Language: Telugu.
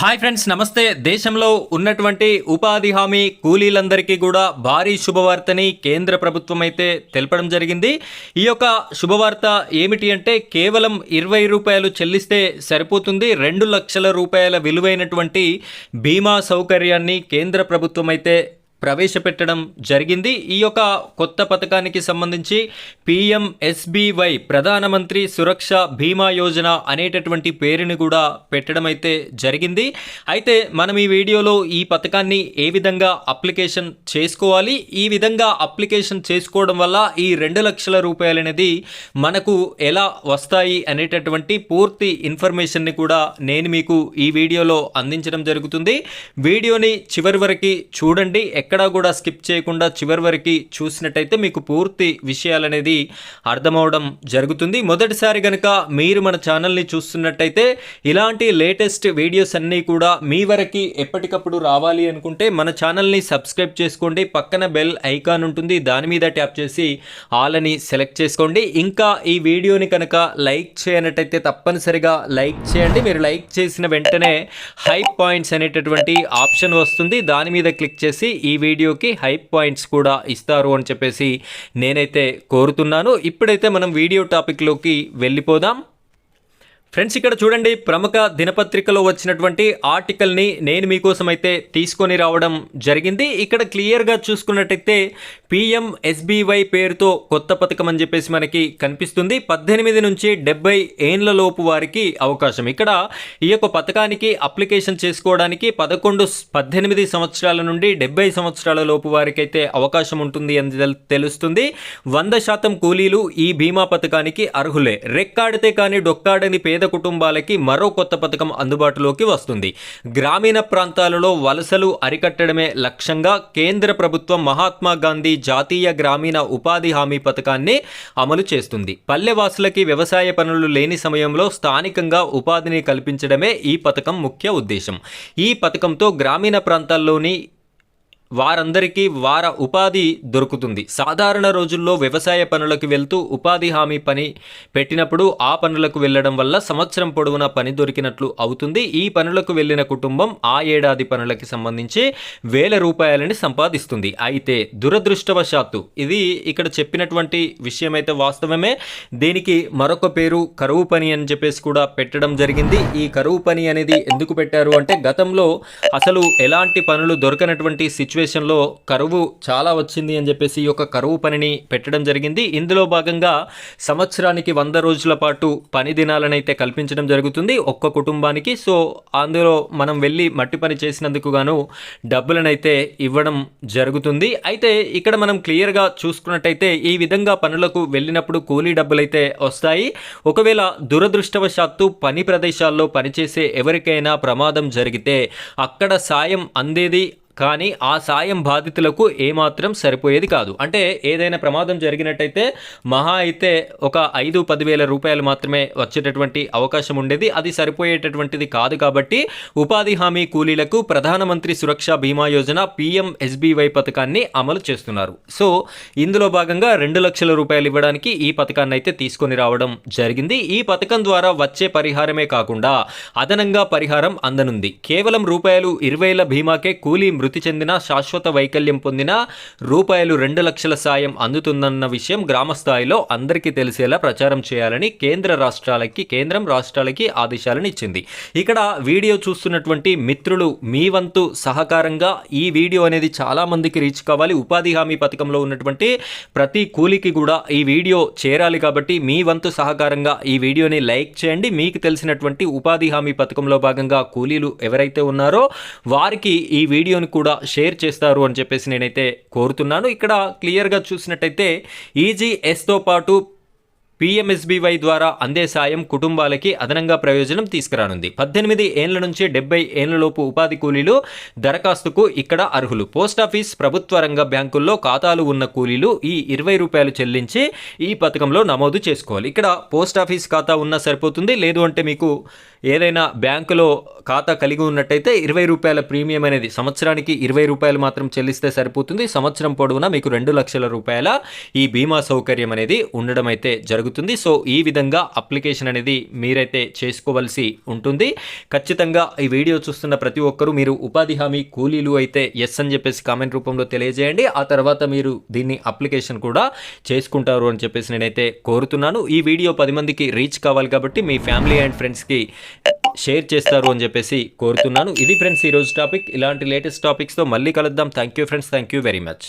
హాయ్ ఫ్రెండ్స్ నమస్తే. దేశంలో ఉన్నటువంటి ఉపాధి హామీ కూలీలందరికీ కూడా భారీ శుభవార్తని కేంద్ర ప్రభుత్వం అయితే తెలపడం జరిగింది. ఈ యొక్క శుభవార్త ఏమిటి అంటే కేవలం ఇరవై రూపాయలు చెల్లిస్తే సరిపోతుంది. రెండు లక్షల రూపాయల విలువైనటువంటి బీమా సౌకర్యాన్ని కేంద్ర ప్రభుత్వం అయితే ప్రవేశపెట్టడం జరిగింది. ఈ యొక్క కొత్త పథకానికి సంబంధించి పిఎంఎస్బివై ప్రధానమంత్రి సురక్ష బీమా యోజన అనేటటువంటి పేరుని కూడా పెట్టడం అయితే జరిగింది. అయితే మనం ఈ వీడియోలో ఈ పథకాన్ని ఏ విధంగా అప్లికేషన్ చేసుకోవాలి? ఈ విధంగా అప్లికేషన్ చేసుకోవడం వల్ల ఈ రెండు లక్షల రూపాయలు అనేది మనకు ఎలా వస్తాయి అనేటటువంటి పూర్తి ఇన్ఫర్మేషన్ని కూడా నేను మీకు ఈ వీడియోలో అందించడం జరుగుతుంది. వీడియోని చివరి వరకు చూడండి. ఎక్కడా కూడా స్కిప్ చేయకుండా చివరి వరకు చూసినట్టయితే మీకు పూర్తి విషయాలనేది అర్థమవడం జరుగుతుంది. మొదటిసారి కనుక మీరు మన ఛానల్ని చూస్తున్నట్టయితే ఇలాంటి లేటెస్ట్ వీడియోస్ అన్నీ కూడా మీ వరకు ఎప్పటికప్పుడు రావాలి అనుకుంటే మన ఛానల్ని సబ్స్క్రైబ్ చేసుకోండి. పక్కన బెల్ ఐకాన్ ఉంటుంది. దాని మీద ట్యాప్ చేసి ఆల్ అని సెలెక్ట్ చేసుకోండి. ఇంకా ఈ వీడియోని కనుక లైక్ చేయనట్టయితే తప్పనిసరిగా లైక్ చేయండి. మీరు లైక్ చేసిన వెంటనే హై పాయింట్స్ అనేటటువంటి ఆప్షన్ వస్తుంది. దాని మీద క్లిక్ చేసి ఈ వీడియోకి హైప్ పాయింట్స్ కూడా ఇస్తారు అని చెప్పేసి నేనైతే కోరుతున్నాను. ఇప్పుడైతే మనం వీడియో టాపిక్లోకి వెళ్ళిపోదాం. ఫ్రెండ్స్ ఇక్కడ చూడండి ప్రముఖ దినపత్రికలో వచ్చినటువంటి ఆర్టికల్ని నేను మీకోసం అయితే తీసుకొని రావడం జరిగింది. ఇక్కడ క్లియర్గా చూసుకున్నట్టయితే పిఎం ఎస్బీవై పేరుతో కొత్త పథకం అని చెప్పేసి మనకి కనిపిస్తుంది. పద్దెనిమిది నుంచి డెబ్బై ఏండ్ల లోపు వారికి అవకాశం. ఇక్కడ ఈ యొక్క పథకానికి అప్లికేషన్ చేసుకోవడానికి పదకొండు పద్దెనిమిది సంవత్సరాల నుండి డెబ్బై సంవత్సరాల లోపు వారికి అయితే అవకాశం ఉంటుంది అని తెలుస్తుంది. వంద శాతం కూలీలు ఈ బీమా పథకానికి అర్హులే. రెక్కాడితే కానీ డొక్కాడని పేరు పేద కుటుంబాలకి మరో కొత్త పథకం అందుబాటులోకి వస్తుంది. గ్రామీణ ప్రాంతాలలో వలసలు అరికట్టడమే లక్ష్యంగా కేంద్ర ప్రభుత్వం మహాత్మా గాంధీ జాతీయ గ్రామీణ ఉపాధి హామీ పథకాన్ని అమలు చేస్తుంది. పల్లెవాసులకి వ్యవసాయ పనులు లేని సమయంలో స్థానికంగా ఉపాధిని కల్పించడమే ఈ పథకం ముఖ్య ఉద్దేశం. ఈ పథకంతో గ్రామీణ ప్రాంతాల్లోని వారందరికీ వార ఉపాధి దొరుకుతుంది. సాధారణ రోజుల్లో వ్యవసాయ పనులకు వెళ్తూ ఉపాధి హామీ పని పెట్టినప్పుడు ఆ పనులకు వెళ్ళడం వల్ల సంవత్సరం పొడవునా పని దొరికినట్లు అవుతుంది. ఈ పనులకు వెళ్ళిన కుటుంబం ఆ ఏడాది పనులకి సంబంధించి వేల రూపాయలని సంపాదిస్తుంది. అయితే దురదృష్టవశాత్తు ఇది ఇక్కడ చెప్పినటువంటి విషయం అయితే వాస్తవమే. దీనికి మరొక పేరు కరువు పని అని చెప్పేసి కూడా పెట్టడం జరిగింది. ఈ కరువు పని అనేది ఎందుకు పెట్టారు అంటే గతంలో అసలు ఎలాంటి పనులు దొరకనటువంటి సిచ్యువేషన్లో కరువు చాలా వచ్చింది అని చెప్పేసి ఈ యొక్క కరువు పనిని పెట్టడం జరిగింది. ఇందులో భాగంగా సంవత్సరానికి వంద రోజుల పాటు పని దినాలనైతే కల్పించడం జరుగుతుంది ఒక్క కుటుంబానికి. సో అందులో మనం వెళ్ళి మట్టి పని చేసినందుకు గాను డబ్బులనైతే ఇవ్వడం జరుగుతుంది. అయితే ఇక్కడ మనం క్లియర్గా చూసుకున్నట్టయితే ఈ విధంగా పనులకు వెళ్ళినప్పుడు కూలీ డబ్బులైతే వస్తాయి. ఒకవేళ దురదృష్టవశాత్తు పని ప్రదేశాల్లో పనిచేసే ఎవరికైనా ప్రమాదం జరిగితే అక్కడ సాయం అందేది కానీ ఆ సాయం బాధితులకు ఏమాత్రం సరిపోయేది కాదు. అంటే ఏదైనా ప్రమాదం జరిగినట్టయితే మహా అయితే ఒక ఐదు పదివేల రూపాయలు మాత్రమే వచ్చేటటువంటి అవకాశం ఉండేది. అది సరిపోయేటటువంటిది కాదు కాబట్టి ఉపాధి హామీ కూలీలకు ప్రధానమంత్రి సురక్ష బీమా యోజన పిఎం ఎస్బీవై పథకాన్ని అమలు చేస్తున్నారు. సో ఇందులో భాగంగా రెండు లక్షల రూపాయలు ఇవ్వడానికి ఈ పథకాన్ని అయితే తీసుకొని రావడం జరిగింది. ఈ పథకం ద్వారా వచ్చే పరిహారమే కాకుండా అదనంగా పరిహారం అందనుంది. కేవలం రూపాయలు ఇరవైల బీమాకే కూలీ మృతి మృతి చెందిన శాశ్వత వైకల్యం పొందిన రూపాయలు రెండు లక్షల సాయం అందుతుందన్న విషయం గ్రామ స్థాయిలో అందరికీ తెలిసేలా ప్రచారం చేయాలని కేంద్ర రాష్ట్రాలకి కేంద్రం రాష్ట్రాలకి ఆదేశాలను ఇచ్చింది. ఇక్కడ వీడియో చూస్తున్నటువంటి మిత్రులు మీ వంతు సహకారంగా ఈ వీడియో అనేది చాలామందికి రీచ్ కావాలి. ఉపాధి హామీ పథకంలో ఉన్నటువంటి ప్రతి కూలికి కూడా ఈ వీడియో చేరాలి కాబట్టి మీ వంతు సహకారంగా ఈ వీడియోని లైక్ చేయండి. మీకు తెలిసినటువంటి ఉపాధి హామీ పథకంలో భాగంగా కూలీలు ఎవరైతే ఉన్నారో వారికి ఈ వీడియోని కూడా షేర్ చేస్తారు అని చెప్పేసి నేనైతే కోరుతున్నాను. ఇక్కడ క్లియర్గా చూసినట్టయితే ఈజీఎస్తో పాటు పిఎంఎస్బీవై ద్వారా అందే సాయం కుటుంబాలకి అదనంగా ప్రయోజనం తీసుకురానుంది. పద్దెనిమిది ఏండ్ల నుంచి డెబ్బై ఏండ్లలోపు ఉపాధి కూలీలు దరఖాస్తుకు ఇక్కడ అర్హులు. పోస్టాఫీస్ ప్రభుత్వ రంగ బ్యాంకుల్లో ఖాతాలు ఉన్న కూలీలు ఈ ఇరవై రూపాయలు చెల్లించి ఈ పథకంలో నమోదు చేసుకోవాలి. ఇక్కడ పోస్టాఫీస్ ఖాతా ఉన్నా సరిపోతుంది. లేదు అంటే మీకు ఏదైనా బ్యాంకులో ఖాతా కలిగి ఉన్నట్టయితే ఇరవై రూపాయల ప్రీమియం అనేది సంవత్సరానికి ఇరవై రూపాయలు మాత్రం చెల్లిస్తే సరిపోతుంది. సంవత్సరం పొడవునా మీకు రెండు లక్షల రూపాయల ఈ బీమా సౌకర్యం అనేది ఉండడం అయితే జరుగుతుంది. జరుగుతుంది. సో ఈ విధంగా అప్లికేషన్ అనేది మీరైతే చేసుకోవాల్సి ఉంటుంది. ఖచ్చితంగా ఈ వీడియో చూస్తున్న ప్రతి ఒక్కరూ మీరు ఉపాధి హామీ కూలీలు అయితే ఎస్ అని చెప్పేసి కామెంట్ రూపంలో తెలియజేయండి. ఆ తర్వాత మీరు దీన్ని అప్లికేషన్ కూడా చేసుకుంటారు అని చెప్పేసి నేనైతే కోరుతున్నాను. ఈ వీడియో పది మందికి రీచ్ కావాలి కాబట్టి మీ ఫ్యామిలీ అండ్ ఫ్రెండ్స్కి షేర్ చేస్తారు అని చెప్పేసి కోరుతున్నాను. ఇది ఫ్రెండ్స్ ఈరోజు టాపిక్. ఇలాంటి లేటెస్ట్ టాపిక్స్తో మళ్ళీ కలుద్దాం. Thank you friends. Thank you very much.